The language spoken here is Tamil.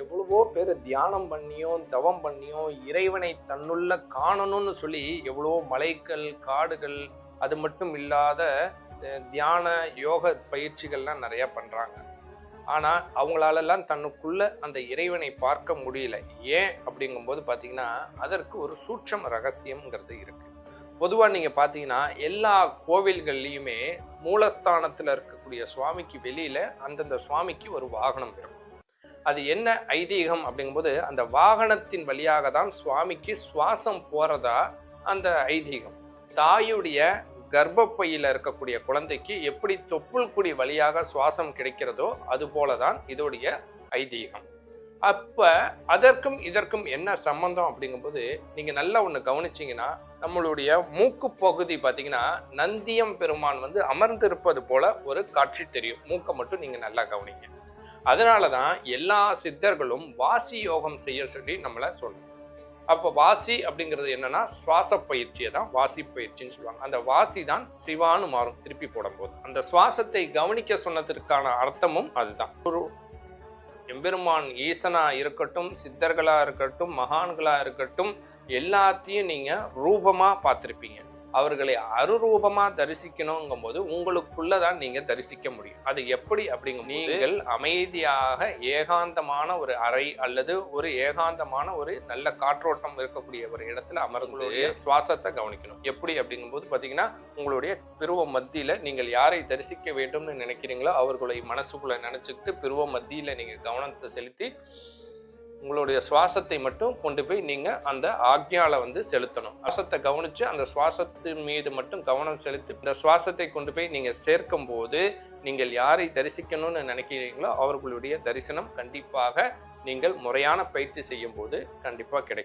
எவ்வளவோ பேர் தியானம் பண்ணியும் தவம் பண்ணியும் இறைவனை தன்னுள்ள காணணும்னு சொல்லி எவ்வளவோ மலைகள் காடுகள் அது மட்டும் இல்லாத தியான யோக பயிற்சிகள்லாம் நிறையா பண்ணுறாங்க ஆனால் அவங்களாலெல்லாம் தன்னுக்குள்ள அந்த இறைவனை பார்க்க முடியல. ஏன் அப்படிங்கும்போது பார்த்தீங்கன்னா அதற்கு ஒரு சூட்சம் ரகசியம்ங்கிறது இருக்குது பொதுவாக நீங்கள் பார்த்தீங்கன்னா எல்லா கோவில்கள்லையுமே மூலஸ்தானத்தில் இருக்கக்கூடிய சுவாமிக்கு வெளியில் அந்தந்த சுவாமிக்கு ஒரு வாகனம் இருக்கும். அது என்ன ஐதீகம் அப்படிங்கும்போது அந்த வாகனத்தின் வழியாக தான் சுவாமிக்கு சுவாசம் போறதா அந்த ஐதீகம். தாயுடைய கர்ப்பப்பையில் இருக்கக்கூடிய குழந்தைக்கு எப்படி தொப்புள் குடி வழியாக சுவாசம் கிடைக்கிறதோ அது போலதான் இதோடைய ஐதீகம். அப்போ அதற்கும் இதற்கும் என்ன சம்பந்தம் அப்படிங்கும்போது நீங்கள் நல்லா ஒன்று கவனிச்சிங்கன்னா நம்மளுடைய மூக்கு பகுதி பார்த்தீங்கன்னா நந்தியம் பெருமான் வந்து அமர்ந்திருப்பது போல ஒரு காட்சி தெரியும். மூக்கை மட்டும் நீங்கள் நல்லா கவனிங்க. அதனால தான் எல்லா சித்தர்களும் வாசி யோகம் செய்ய சொல்லி நம்மளை சொல்லணும் அப்போ வாசி அப்படிங்கிறது என்னன்னா சுவாச பயிற்சியை தான் வாசி பயிற்சின்னு சொல்லுவாங்க. அந்த வாசி தான் சிவான்னு மாறும் திருப்பி போடும்போது. அந்த சுவாசத்தை கவனிக்க சொன்னதற்கான அர்த்தமும் அதுதான். ஒரு எம்பெருமான் ஈசனா இருக்கட்டும் சித்தர்களா இருக்கட்டும் மகான்களா இருக்கட்டும் எல்லாத்தையும் நீங்க ரூபமா பார்த்துருப்பீங்க. அவர்களை அருரூபமா தரிசிக்கணுங்கும் போது உங்களுக்குள்ளதான் நீங்க தரிசிக்க முடியும். அது எப்படி அப்படிங்கும் நீங்கள் அமைதியாக ஏகாந்தமான ஒரு அறை அல்லது ஒரு ஏகாந்தமான ஒரு நல்ல காற்றோட்டம் இருக்கக்கூடிய ஒரு இடத்துல அமர்ந்து சுவாசத்தை கவனிக்கணும். எப்படி அப்படிங்கும்போது பாத்தீங்கன்னா உங்களுடைய பிருவ மத்தியில நீங்கள் யாரை தரிசிக்க வேண்டும்னு நினைக்கிறீங்களோ அவர்களை மனசுக்குள்ள நினைச்சுக்கிட்டு பிருவ மத்தியில நீங்க கவனத்தை செலுத்தி உங்களுடைய சுவாசத்தை மட்டும் கொண்டு போய் நீங்கள் அந்த ஆக்ஞால வந்து செலுத்தணும். சுவாசத்தை கவனித்து அந்த சுவாசத்தின் மீது மட்டும் கவனம் செலுத்தி இந்த சுவாசத்தை கொண்டு போய் நீங்கள் சேர்க்கும் போது நீங்கள் யாரை தரிசிக்கணும்னு நினைக்கிறீங்களோ அவர்களுடைய தரிசனம் கண்டிப்பாக நீங்கள் முறையான பயிற்சி செய்யும் போது கண்டிப்பாக கிடைக்கும்.